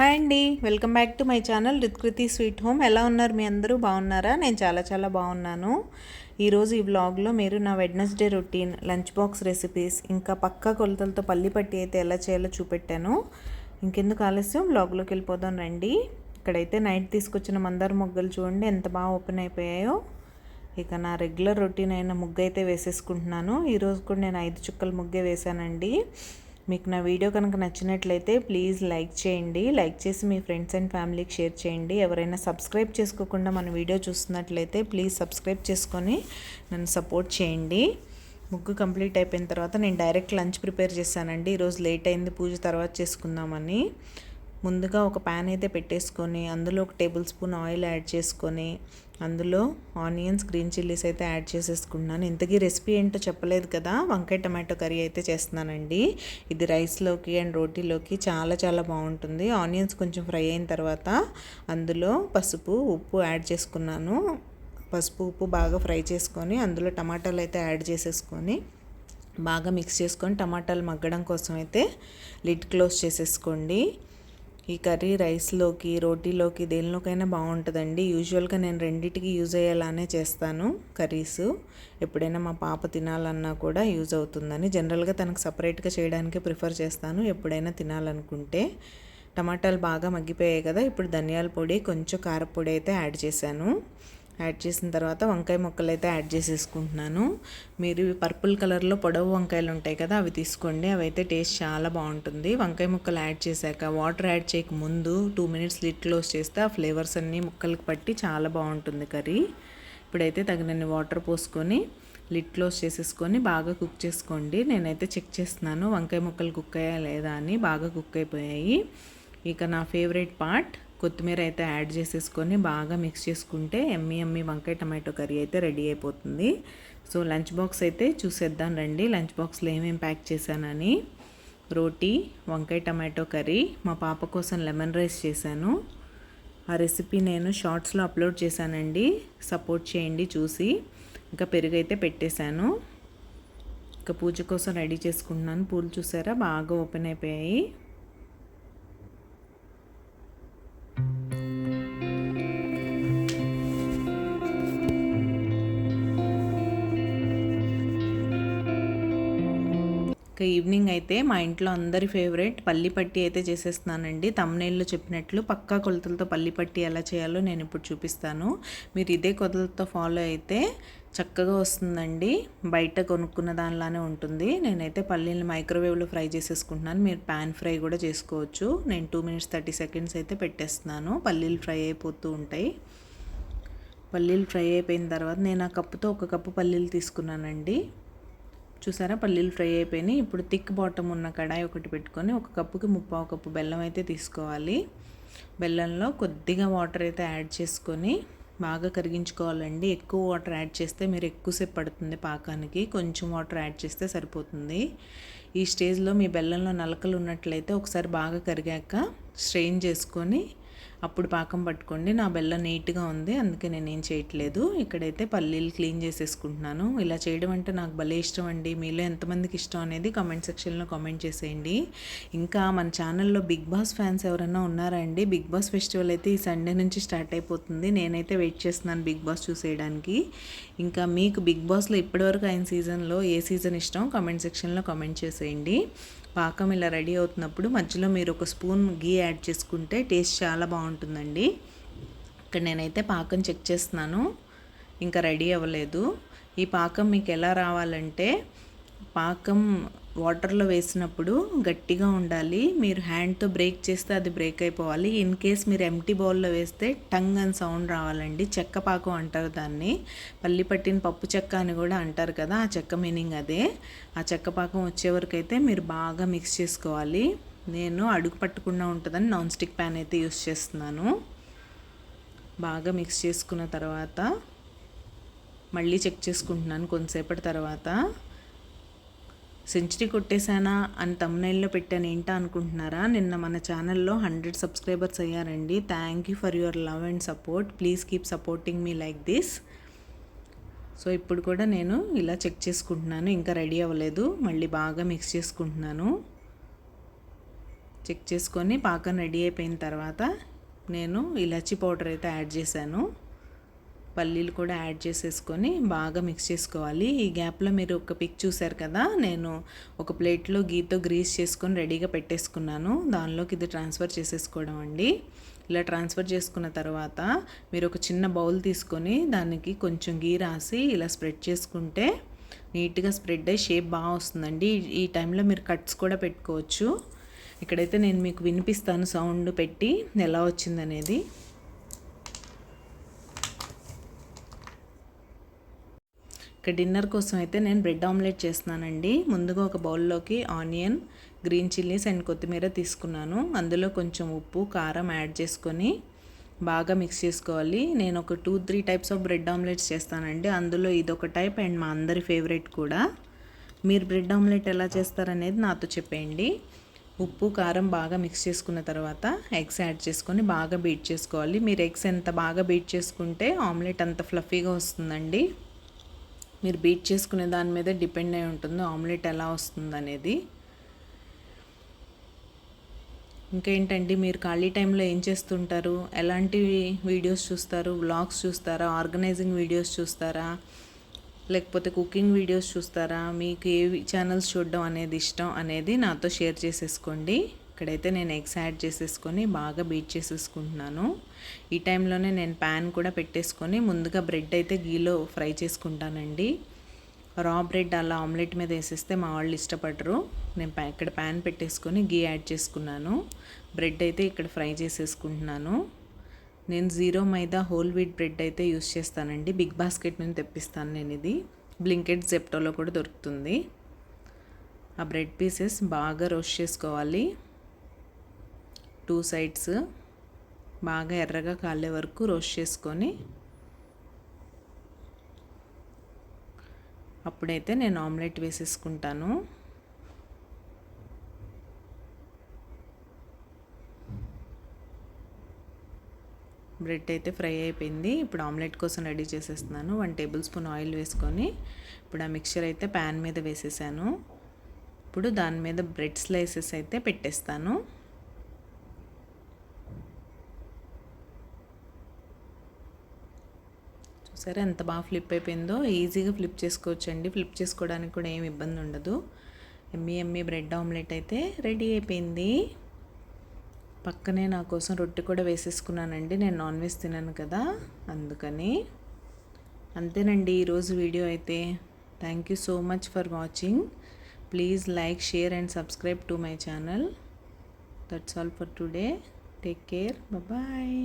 Hi అండి. Welcome back to my channel Ritkriti sweet home. ఎలా ఉన్నారు మీ అందరూ? బాగున్నారా? నేను చాలా చాలా బాగున్నాను. ఈరోజు ఈ వ్లాగ్లో మీరు నా Wednesday routine lunch box recipes ఇంకా పక్కా కొలతలతో పల్లి పట్టి అయితే ఎలా చేయాలో చూపెట్టాను. ఇంకెందుకు ఆలస్యం? వ్లాగ్లోకి వెళ్ళిపోదాం రండి. ఇక్కడైతే నైట్ తీసుకొచ్చిన మందార మొగ్గలు చూడండి ఎంత బాగా ఓపెన్ అయిపోయాయో. ఇక నా రెగ్యులర్ రొటీన్ అయిన ముగ్గు అయితే వేసేసుకుంటున్నాను ఈరోజు కూడా నేను ఐదు చుక్కల ముగ్గే వేశానండి. మీకు నా వీడియో కనుక నచ్చినట్లయితే ప్లీజ్ లైక్ చేయండి. లైక్ చేసి మీ ఫ్రెండ్స్ అండ్ ఫ్యామిలీకి షేర్ చేయండి. ఎవరైనా సబ్స్క్రైబ్ చేసుకోకుండా మన వీడియో చూస్తున్నట్లయితే ప్లీజ్ సబ్స్క్రైబ్ చేసుకొని నన్ను సపోర్ట్ చేయండి. ముగ్గు కంప్లీట్ అయిపోయిన తర్వాత నేను డైరెక్ట్ లంచ్ ప్రిపేర్ చేశానండి. ఈరోజు లేట్ అయింది. పూజ తర్వాత చేసుకుందామని. ముందుగా ఒక ప్యాన్ అయితే పెట్టేసుకొని అందులో ఒక టేబుల్ స్పూన్ ఆయిల్ యాడ్ చేసుకొని అందులో ఆనియన్స్ గ్రీన్ చిల్లీస్ అయితే యాడ్ చేసేసుకున్నాను ఇంతకీ రెసిపీ ఏంటో చెప్పలేదు కదా వంకాయ టమాటో కర్రీ అయితే చేస్తున్నానండి. ఇది రైస్లోకి అండ్ రోటీలోకి చాలా చాలా బాగుంటుంది. ఆనియన్స్ కొంచెం ఫ్రై అయిన తర్వాత అందులో పసుపు ఉప్పు యాడ్ చేసుకున్నాను. పసుపు ఉప్పు బాగా ఫ్రై చేసుకొని అందులో టమాటాలు అయితే యాడ్ చేసేసుకొని బాగా మిక్స్ చేసుకొని టమాటాలు మగ్గడం కోసం అయితే లిడ్ క్లోజ్ చేసేసుకోండి. ఈ కర్రీ రైస్లోకి రోటీలోకి దేనిలోకైనా బాగుంటుందండి. యూజువల్గా నేను రెండింటికి యూజ్ అయ్యేలానే చేస్తాను కర్రీస్. ఎప్పుడైనా మా పాప తినాలన్నా కూడా యూజ్ అవుతుందని. జనరల్గా తనకు సపరేట్గా చేయడానికి ప్రిఫర్ చేస్తాను. ఎప్పుడైనా తినాలనుకుంటే. టమాటాలు బాగా మగ్గిపోయాయి కదా ఇప్పుడు ధనియాల పొడి కొంచెం కారపొడి అయితే యాడ్ చేశాను. యాడ్ చేసిన తర్వాత వంకాయ ముక్కలు అయితే యాడ్ చేసేసుకుంటున్నాను. మీరు పర్పుల్ కలర్లో పొడవు వంకాయలు ఉంటాయి కదా అవి తీసుకోండి. అవి అయితే టేస్ట్ చాలా బాగుంటుంది. వంకాయ ముక్కలు యాడ్ చేశాక వాటర్ యాడ్ చేయక ముందు టూ మినిట్స్ లిట్ క్లోజ్ చేస్తే ఆ ఫ్లేవర్స్ అన్నీ ముక్కలకి పట్టి చాలా బాగుంటుంది కర్రీ. ఇప్పుడైతే తగినన్ని వాటర్ పోసుకొని లిడ్ క్లోజ్ చేసేసుకొని బాగా కుక్ చేసుకోండి. నేనైతే చెక్ చేస్తున్నాను వంకాయ ముక్కలు కుక్ అయ్యా లేదా అని. బాగా కుక్ అయిపోయాయి. ఇక నా ఫేవరెట్ పార్ట్ కొత్తిమీర అయితే యాడ్ చేసేసుకొని బాగా మిక్స్ చేసుకుంటే ఎమ్మి ఎమ్మి వంకాయ టమాటో కర్రీ అయితే రెడీ అయిపోతుంది. సో లంచ్ బాక్స్ అయితే చూసేద్దాం రండి. లంచ్ బాక్స్లో ఏమేమి ప్యాక్ చేశానని. రోటీ వంకాయ టమాటో కర్రీ మా పాప కోసం లెమన్ రైస్ చేశాను. ఆ రెసిపీ నేను షార్ట్స్లో అప్లోడ్ చేశానండి. సపోర్ట్ చేయండి చూసి. ఇంకా పెరుగు అయితే పెట్టేశాను. ఇంకా పూజ కోసం రెడీ చేసుకుంటున్నాను. పూలు చూసారా? బాగా ఓపెన్ అయిపోయాయి. ఈవినింగ్ అయితే మా ఇంట్లో అందరి ఫేవరెట్ పల్లి పట్టి అయితే చేసేస్తున్నానండి. తమ్నేళ్ళు చెప్పినట్లు పక్కా కొలతలతో పల్లి పట్టి ఎలా చేయాలో నేను ఇప్పుడు చూపిస్తాను. మీరు ఇదే కొలతలతో ఫాలో అయితే చక్కగా వస్తుందండి. బయట కొనుక్కున్న దానిలానే ఉంటుంది. నేనైతే పల్లీలు మైక్రోవేవ్లో ఫ్రై చేసేసుకుంటున్నాను. మీరు ప్యాన్ ఫ్రై కూడా చేసుకోవచ్చు. నేను టూ మినిట్స్ థర్టీ సెకండ్స్ అయితే పెట్టేస్తున్నాను. పల్లీలు ఫ్రై అయిపోతూ ఉంటాయి. పల్లీలు ఫ్రై అయిపోయిన తర్వాత నేను ఆ కప్పుతో ఒక కప్పు పల్లీలు తీసుకున్నానండి. చూసారా? పల్లీలు ఫ్రై అయిపోయినాయి. ఇప్పుడు థిక్ బాటమ్ ఉన్న కడాయి ఒకటి పెట్టుకొని ఒక కప్పుకి ముప్పావు కప్పు బెల్లం అయితే తీసుకోవాలి. బెల్లంలో కొద్దిగా వాటర్ అయితే యాడ్ చేసుకొని బాగా కరిగించుకోవాలండి. ఎక్కువ వాటర్ యాడ్ చేస్తే మీరు ఎక్కువసేపు పడుతుంది పాకానికి. కొంచెం వాటర్ యాడ్ చేస్తే సరిపోతుంది. ఈ స్టేజ్లో మీ బెల్లంలో నలకలు ఉన్నట్లయితే ఒకసారి బాగా కరిగాక స్ట్రెయిన్ చేసుకొని అప్పుడు పాకం పట్టుకోండి. నా బెల్లం నీట్గా ఉంది. అందుకే నేను ఏం చేయట్లేదు. ఇక్కడైతే పల్లీలు క్లీన్ చేసేసుకుంటున్నాను. ఇలా చేయడం అంటే నాకు భలే ఇష్టం అండి. మీలో ఎంతమందికి ఇష్టం అనేది కామెంట్ సెక్షన్లో కామెంట్ చేసేయండి. ఇంకా మన ఛానల్లో బిగ్ బాస్ ఫ్యాన్స్ ఎవరైనా ఉన్నారా అండి? బిగ్ బాస్ ఫెస్టివల్ అయితే ఈ సండే నుంచి స్టార్ట్ అయిపోతుంది. నేనైతే వెయిట్ చేస్తున్నాను బిగ్ బాస్ చూసేయడానికి. ఇంకా మీకు బిగ్ బాస్లో ఇప్పటివరకు అయిన సీజన్లో ఏ సీజన్ ఇష్టం? కామెంట్ సెక్షన్లో కామెంట్ చేసేయండి. పాకం ఇలా రెడీ అవుతున్నప్పుడు మధ్యలో మీరు ఒక స్పూన్ గీ యాడ్ చేసుకుంటే టేస్ట్ చాలా బాగుంటుందండి. ఇక్కడ నేనైతే పాకం చెక్ చేస్తున్నాను. ఇంకా రెడీ అవ్వలేదు. ఈ పాకం మీకు ఎలా రావాలంటే పాకం వాటర్లో వేసినప్పుడు గట్టిగా ఉండాలి. మీరు హ్యాండ్తో బ్రేక్ చేస్తే అది బ్రేక్ అయిపోవాలి. ఇన్ కేస్ మీరు ఎంటీ బౌల్లో వేస్తే టంగ్ అని సౌండ్ రావాలండి. చెక్క పాకం అంటారు దాన్ని. పల్లి పట్టిన పప్పు చెక్క అని కూడా అంటారు కదా ఆ చెక్క మీనింగ్ అదే. ఆ చెక్క పాకం వచ్చే వరకు అయితే మీరు బాగా మిక్స్ చేసుకోవాలి. నేను అడుగు పట్టకుండా ఉంటుందని నాన్ స్టిక్ ప్యాన్ అయితే యూస్ చేస్తున్నాను. బాగా మిక్స్ చేసుకున్న తర్వాత మళ్ళీ చెక్ చేసుకుంటున్నాను కొంతసేపటి తర్వాత. సెంచరీ కొట్టేశానా అని తమ్నైల్లో పెట్టాను ఏంటా అనుకుంటున్నారా? నిన్న మన ఛానల్లో హండ్రెడ్ సబ్స్క్రైబర్స్ అయ్యారండి. Thank you for your love and support please keep supporting me like this so ఇప్పుడు కూడా నేను ఇలా చెక్ చేసుకుంటున్నాను. ఇంకా రెడీ అవ్వలేదు. మళ్ళీ బాగా మిక్స్ చేసుకుంటున్నాను. చెక్ చేసుకొని పాకం రెడీ అయిపోయిన తర్వాత నేను ఇలాచీ పౌడర్ అయితే యాడ్ చేశాను. పల్లీలు కూడా యాడ్ చేసేసుకొని బాగా మిక్స్ చేసుకోవాలి. ఈ గ్యాప్లో మీరు ఒక పిక్ చూసారు కదా నేను ఒక ప్లేట్లో గీతో గ్రీస్ చేసుకొని రెడీగా పెట్టేసుకున్నాను. దానిలోకి ఇది ట్రాన్స్ఫర్ చేసేసుకోవడం అండి. ఇలా ట్రాన్స్ఫర్ చేసుకున్న తర్వాత మీరు ఒక చిన్న బౌల్ తీసుకొని దానికి కొంచెం గీ రాసి ఇలా స్ప్రెడ్ చేసుకుంటే నీట్గా స్ప్రెడ్ అయ్యి షేప్ బాగా వస్తుందండి. ఈ టైంలో మీరు కట్స్ కూడా పెట్టుకోవచ్చు. ఇక్కడైతే నేను మీకు వినిపిస్తాను సౌండ్ పెట్టి ఎలా వచ్చిందనేది. ఇక డిన్నర్ కోసం అయితే నేను బ్రెడ్ ఆమ్లెట్ చేస్తున్నానండి. ముందుగా ఒక బౌల్లోకి ఆనియన్ గ్రీన్ చిల్లీస్ అండ్ కొత్తిమీర తీసుకున్నాను. అందులో కొంచెం ఉప్పు కారం యాడ్ చేసుకొని బాగా మిక్స్ చేసుకోవాలి. నేను ఒక two three types of bread omelettes చేస్తానండి. అందులో ఇదొక టైప్ అండ్ మా అందరి ఫేవరెట్ కూడా. మీరు బ్రెడ్ ఆమ్లెట్ ఎలా చేస్తారనేది నాతో చెప్పేయండి. ఉప్పు కారం బాగా మిక్స్ చేసుకున్న తర్వాత ఎగ్స్ యాడ్ చేసుకొని బాగా బీట్ చేసుకోవాలి. మీరు ఎగ్స్ ఎంత బాగా బీట్ చేసుకుంటే ఆమ్లెట్ అంత ఫ్లఫీగా వస్తుందండి. మీరు బీట్ చేసుకునే దాని మీద డిపెండ్ అయి ఉంటుంది ఆమ్లెట్ ఎలా వస్తుంది అనేది ఇంకేంటండి మీరు ఖాళీ టైంలో ఏం చేస్తుంటారు? ఎలాంటి వీడియోస్ చూస్తారు? వ్లాగ్స్ చూస్తారా? ఆర్గనైజింగ్ వీడియోస్ చూస్తారా? లేకపోతే కుకింగ్ వీడియోస్ చూస్తారా? మీకు ఏ ఛానల్స్ చూడడం అనేది ఇష్టం అనేది నాతో షేర్ చేసేసుకోండి. ఇక్కడైతే నేను ఎగ్స్ యాడ్ చేసేసుకొని బాగా బీట్ చేసేసుకుంటున్నాను. ఈ టైంలోనే నేను ప్యాన్ కూడా పెట్టేసుకొని ముందుగా బ్రెడ్ అయితే గీలో ఫ్రై చేసుకుంటానండి. రా బ్రెడ్ అలా ఆమ్లెట్ మీద వేసేస్తే మా వాళ్ళు ఇష్టపడరు. నేను ఇక్కడ ప్యాన్ పెట్టేసుకొని గీ యాడ్ చేసుకున్నాను. బ్రెడ్ అయితే ఇక్కడ ఫ్రై చేసేసుకుంటున్నాను. నేను zero maida whole wheat bread అయితే యూస్ చేస్తానండి. బిగ్ బాస్కెట్ నుంచి తెప్పిస్తాను నేను ఇది. బ్లింకెట్ జెప్టోలో కూడా దొరుకుతుంది. ఆ బ్రెడ్ పీసెస్ బాగా రోస్ట్ చేసుకోవాలి. టూ సైడ్స్ బాగా ఎర్రగా కాలే వరకు రోస్ట్ చేసుకొని అప్పుడైతే నేను ఆమ్లెట్ వేసేసుకుంటాను. బ్రెడ్ అయితే ఫ్రై అయిపోయింది. ఇప్పుడు ఆమ్లెట్ కోసం రెడీ చేసేస్తున్నాను. వన్ టేబుల్ స్పూన్ ఆయిల్ వేసుకొని ఇప్పుడు ఆ మిక్చర్ అయితే ప్యాన్ మీద వేసేసాను. ఇప్పుడు దాని మీద బ్రెడ్ స్లైసెస్ అయితే పెట్టేస్తాను. సరే ఎంత బాగా ఫ్లిప్ అయిపోయిందో ఈజీగా ఫ్లిప్ చేసుకోవచ్చండి. ఫ్లిప్ చేసుకోవడానికి కూడా ఏమి ఇబ్బంది ఉండదు. ఎమ్మి ఎమ్మి బ్రెడ్ ఆమ్లెట్ అయితే రెడీ అయిపోయింది. పక్కనే నా కోసం రొట్టె కూడా వేసేసుకున్నానండి. నేను నాన్ వెజ్ తిన్నాను కదా అందుకని. అంతేనండి ఈరోజు వీడియో అయితే. Thank you so much for watching please like share and subscribe to my channel that's all for today take care bye